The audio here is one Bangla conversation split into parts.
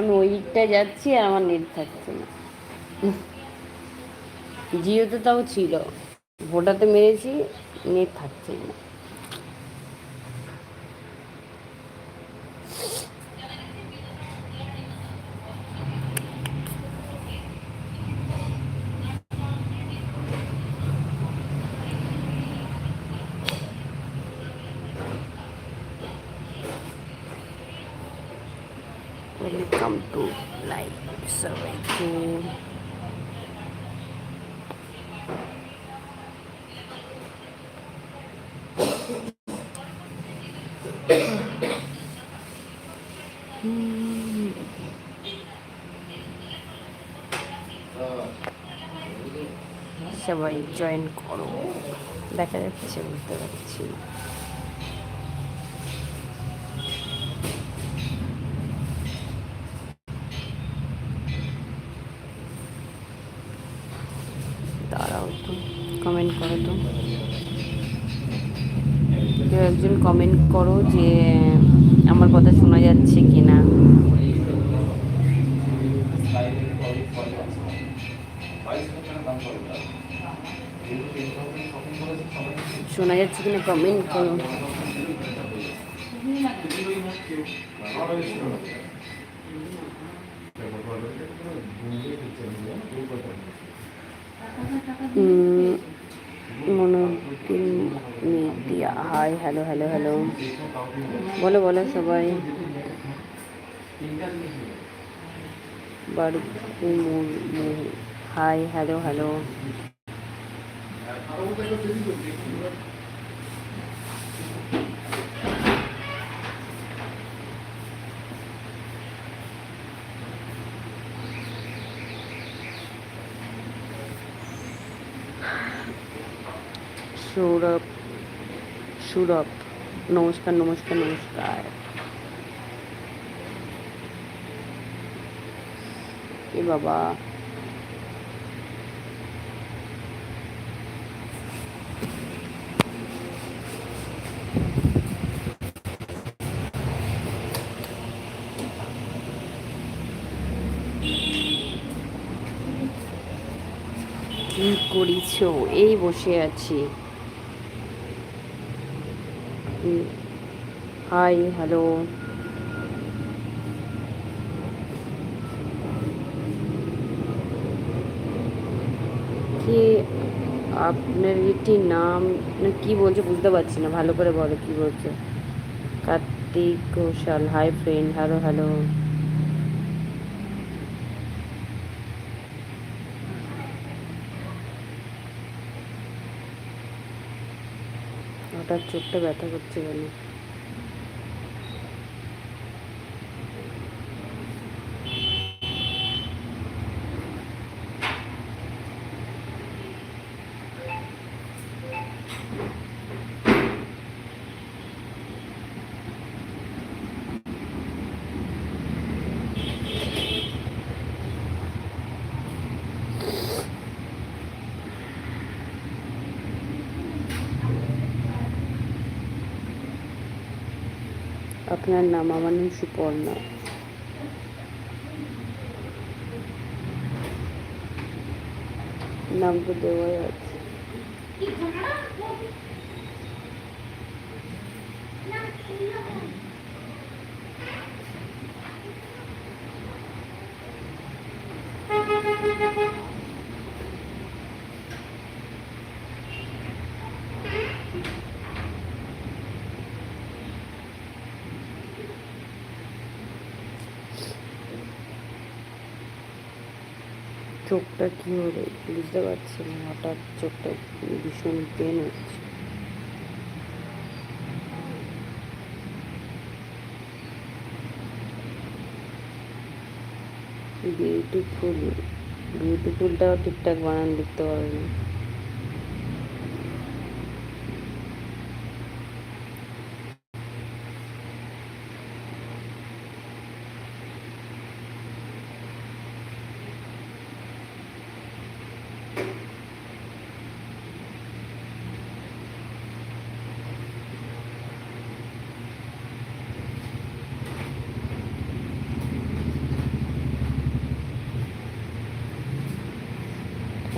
আমি ওই দিকটা যাচ্ছি আর আমার নেট থাকছে না। জিওতে তাও ছিল। ভোটাতে মেরেছি, নেট থাকছে না। সবাইকে সবাই জয়েন করো। দেখা যাচ্ছে বুঝতে পারছি। কমেন্ট করো যে, আমার কথা শোনা যাচ্ছে কি না শোনা যাচ্ছে কিনা কমেন্ট করো। মনোদিন হাই হ্যালো হ্যালো হ্যালো বলো বলো সবাই বাড়ি hi hello hello Sourav Sourav. নমস্কার নমস্কার নমস্কার। এ বাবা। কি করিছ? এই বসে আছি। Hi, hello. কি আপনার এটি নাম? কি বলছে বুঝতে পারছি না। ভালো করে বলো, কি বলছে? Kartik Ghoshal. Hi friend hello hello হঠাৎ চোখটা ব্যথা করছে কেন? আপনার নাম আমার নাম সুপর্ণা। নাম তো দেওয়াই আছে। চোখটা কি হলো বুঝতে পারছি না, হঠাৎ চোখটা ভীষণ পেন হচ্ছে। বিউটিফুল বিউটিফুলটাও ঠিকঠাক বানান লিখতে পারবে না।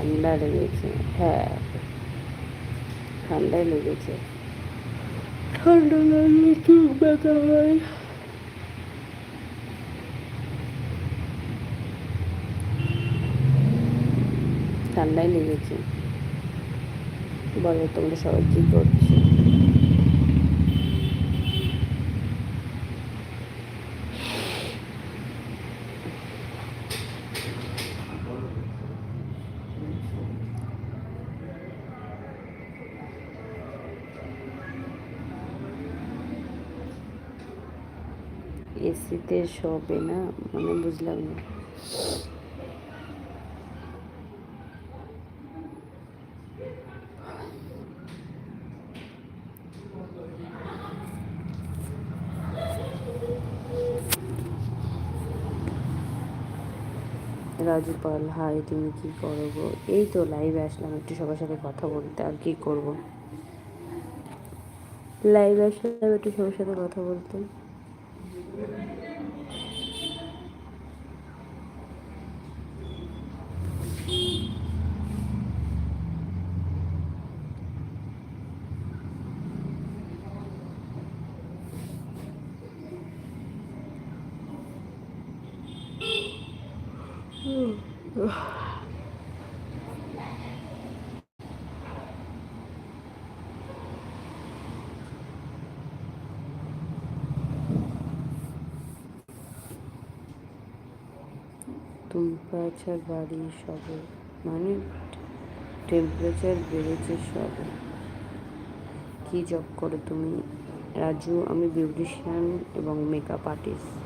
ঠান্ডা লেগেছে হ্যাঁ ঠান্ডাই লেগেছে। ঠান্ডা লাগলে চুল ব্যথা হয়। ঠান্ডাই লেগেছে। বলো তোমরা সবাই কী করছ? এসিতে শোবে না মানে বুঝলাম না। রাজু পাল হাই, তুমি কি করব এই তো লাইভে আসলাম, একটু সবার সাথে কথা বলতে, আর কি করব? লাইভে আসলাম, একটু সবার সাথে কথা বলতে। টেম্পারেচার বাড়ি সবে মানে টেম্পারেচার বেড়েছে সবে। কি জব করো তুমি? রাজু, আমি বিউটিশিয়ান এবং মেকআপ আর্টিস্ট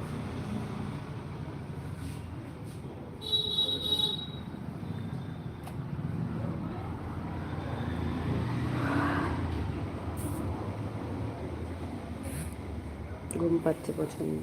ঘুম পাচ্ছে পছন্দ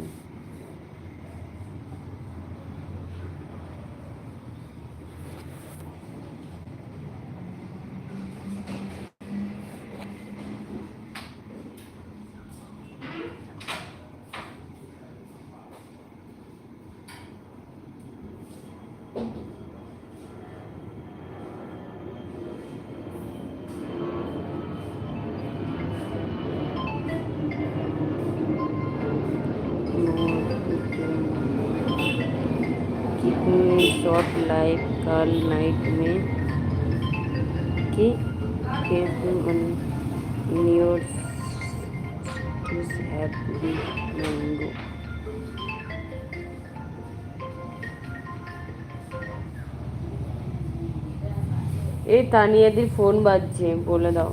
शॉर्ट लाइफ कल नाइट में कि न्यूज हैव बिग मैंगो এই তানিয়াদির ফোন বাজছে বলে দাও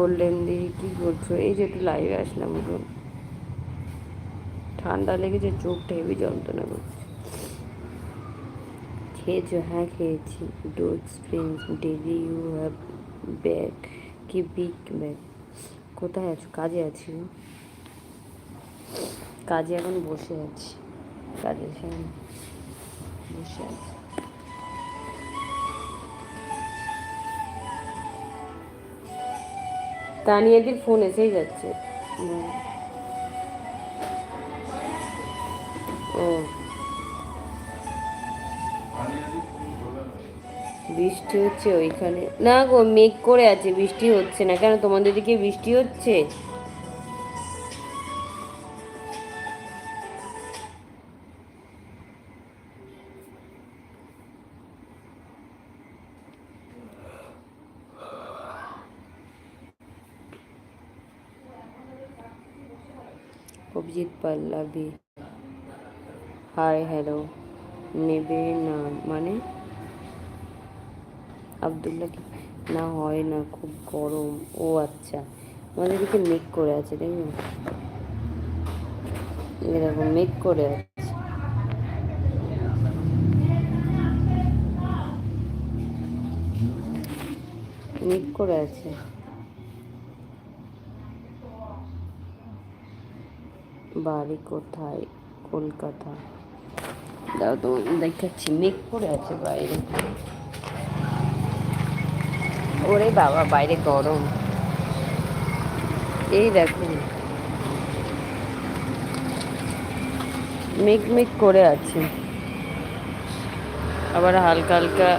গোল্ডেন দিয়ে কী করছ? এই যে একটু লাইভে আসলাম গো ঠান্ডা লেগেছে, চোখটা হেভি যন্ত্রণা করছে। খেয়েছো? হ্যাঁ খেয়েছি। ডোজ স্প্রিংস ডেলি ইউ হ্যাভ ব্যাগ কি বিগ ব্যাগ কোথায় আছো? কাজে আছি। কাজে এখন বসে আছি। কাজে সেখানে বসে আছি। তানিয়াদির ফোন এসেই যাচ্ছে। ও। বৃষ্টি হচ্ছে ওইখানে। না গো, মেঘ করে আছে, বৃষ্টি হচ্ছে না। কেন তোমাদের দিকে বৃষ্টি হচ্ছে? অভিজিৎ পাল্লাবি। হাই হ্যালো নেবে না মানে? আবদুল্লাহ কি? না, হয় না, খুব গরম। ও আচ্ছা। আমাদের দিকে মেঘ করে আছে দেখো এই দেখো, মেঘ করে আছে। মেঘ করে আছে। বাড়ি কোথায়? কলকাতা। দাও তো, দেখাচ্ছি, মেঘ করে আছে বাইরে। ওরে বাবা, বাইরে গরম। এই দেখুন মেঘ মেঘ করে আছে। আবার হালকা হালকা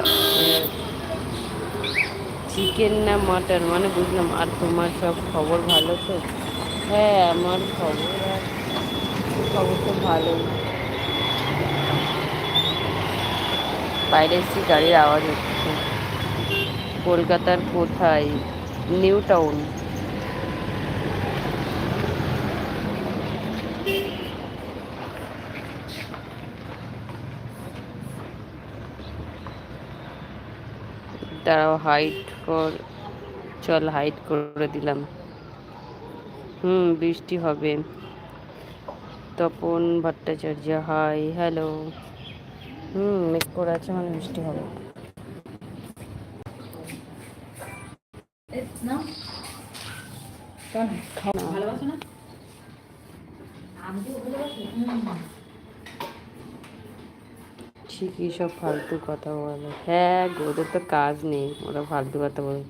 চিকেন না মাটন? মানে বুঝলাম, আর তোমার সব খবর ভালো তো? হ্যাঁ আমার খবর আর ভালো। বাইরে এসছি, গাড়ির আওয়াজ হচ্ছে। কলকাতার কোথায়? New town. দাঁড়াও হাইট কর। চল হাইট করে দিলাম। হুম, বৃষ্টি হবে। Tapan Bhattacharya hi hello hmm make করে আছে মানে বৃষ্টি হবে। ঠিকই সব ফালতু কথা বলে। হ্যাঁ ওদের তো কাজ নেই, ওরা ফালতু কথা বলে।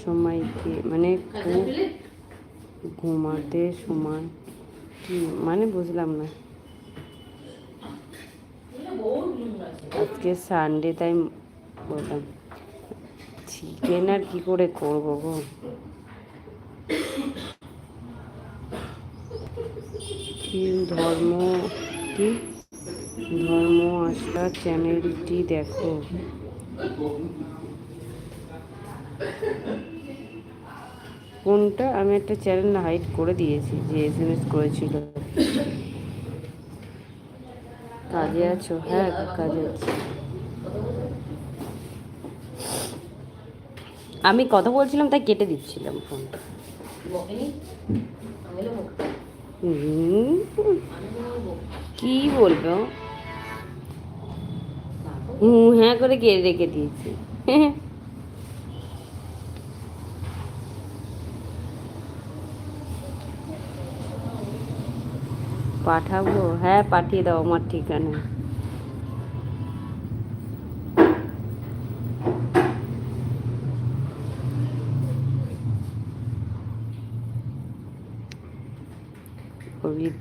সময়কে মানে খুব ঘুমাতে সময় কি মানে বুঝলাম না। আজকে সানডে তাই বললাম চিকেন আর কি করে করব গো? ধর্ম, কি? ধর্ম আস্থা চ্যানেলটি দেখো। কোনটা? আমি একটা চ্যানেল হাইড করে দিয়েছি যে এস এম এস করেছিল। কাজে আছো? হ্যাঁ কাজে আছি। আমি কথা বলছিলাম তাই কেটে দিচ্ছিলাম ফোনটা কি বলব? হুম হ্যাঁ করে কে রেখে দিয়েছি। পাঠাবো? হ্যাঁ পাঠিয়ে দাও আমার ঠিকানা।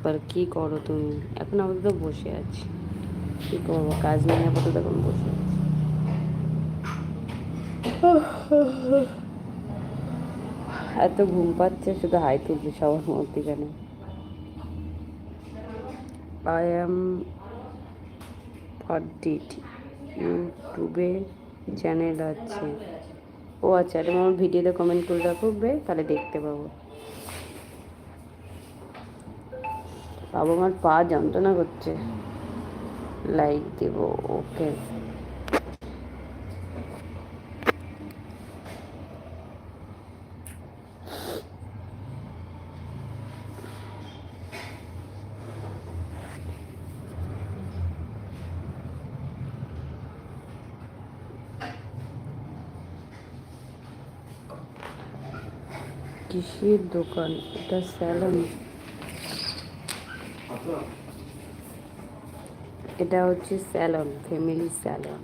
পর কি করো তুমি? এখন আপাতত বসে আছি। কি করব? কাজ নেই, আপাতত এখন বসে আছি। এত ঘুম পাচ্ছে, শুধু হাই তুলছে সবার মধ্যেখানে আই এম ফার্ডিট ইউটিউবে চ্যানেল আছে। ও আচ্ছা তুমি আমার ভিডিওতে কমেন্ট করে রাখবে তাহলে দেখতে পাবো। বাবা, আমার পা যন্ত্রণা করছে। লাইক দেব ওকে কিসের দোকান, এটা স্যালন এটা হচ্ছে salon family salon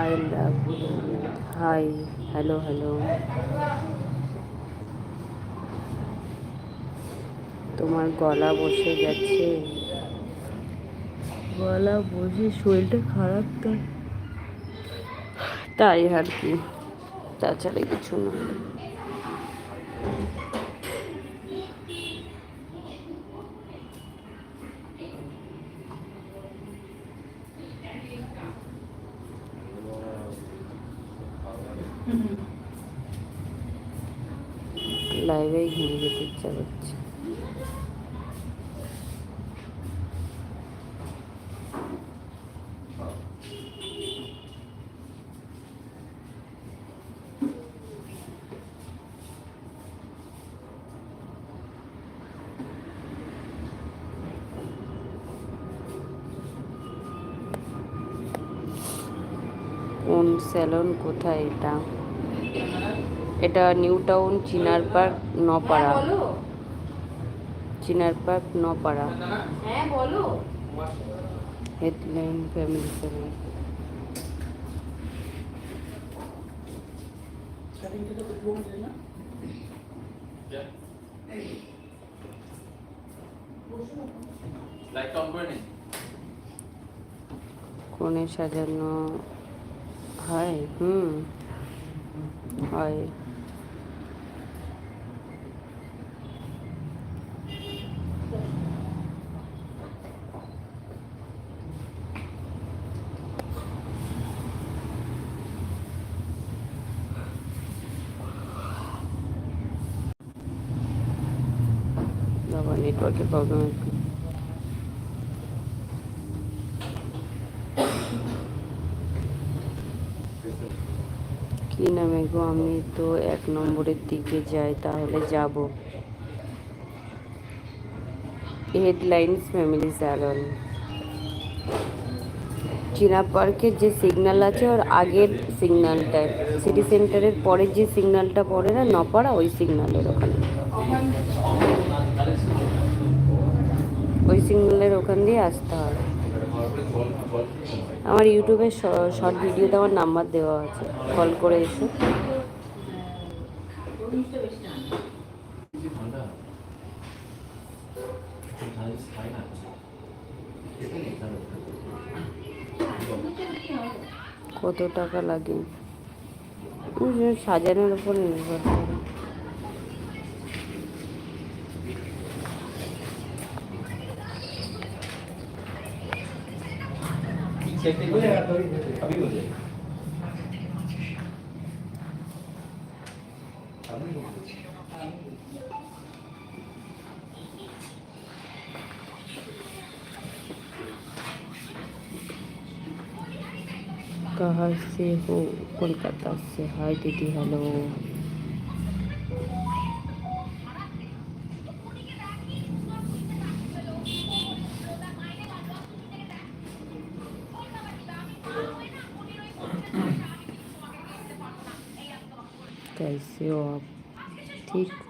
I love hi hello hello তোমার গলা বসে গেছে। গলা বসে, শরীরটা খারাপ তাই তাই আর কি। তাছাড়া কিছু না। লাইভে ঘুরে যেতে ইচ্ছা করছে। কোন স্যালন কোথায় এটা? এটা নিউ টাউন চিনার পার্ক নপাড়া। চিনার পার্ক নপাড়া। হ্যাঁ বলো। হেডলাইন ফ্যামিলি নিন কোণে সাজানো হয় হুম হয় বাবা নেটওয়ার্কের প্রবলেম একটু কি নামে গো আমি তো এক নম্বরের দিকে যাই, তাহলে যাব। Headlines family salon. চীনা পার্কের যে সিগন্যাল আছে, ওর আগের সিগন্যালটা সিটি সেন্টারের পরের যে সিগন্যালটা পড়ে না, নপাড়া, ওই সিগন্যালের ওখানে। ওই সিগন্যালের ওখান দিয়ে আসতে হয়। আমার ইউটিউবে শর্ট ভিডিওতে আমার নাম্বার দেওয়া আছে। কল করে এসে। কত টাকা লাগে? সাজানোর উপর নির্ভর করে। अभी हो जाएगा कहाँ से हो कोलकाता से हाय दीदी हेलो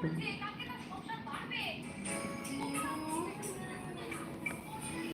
Thank you.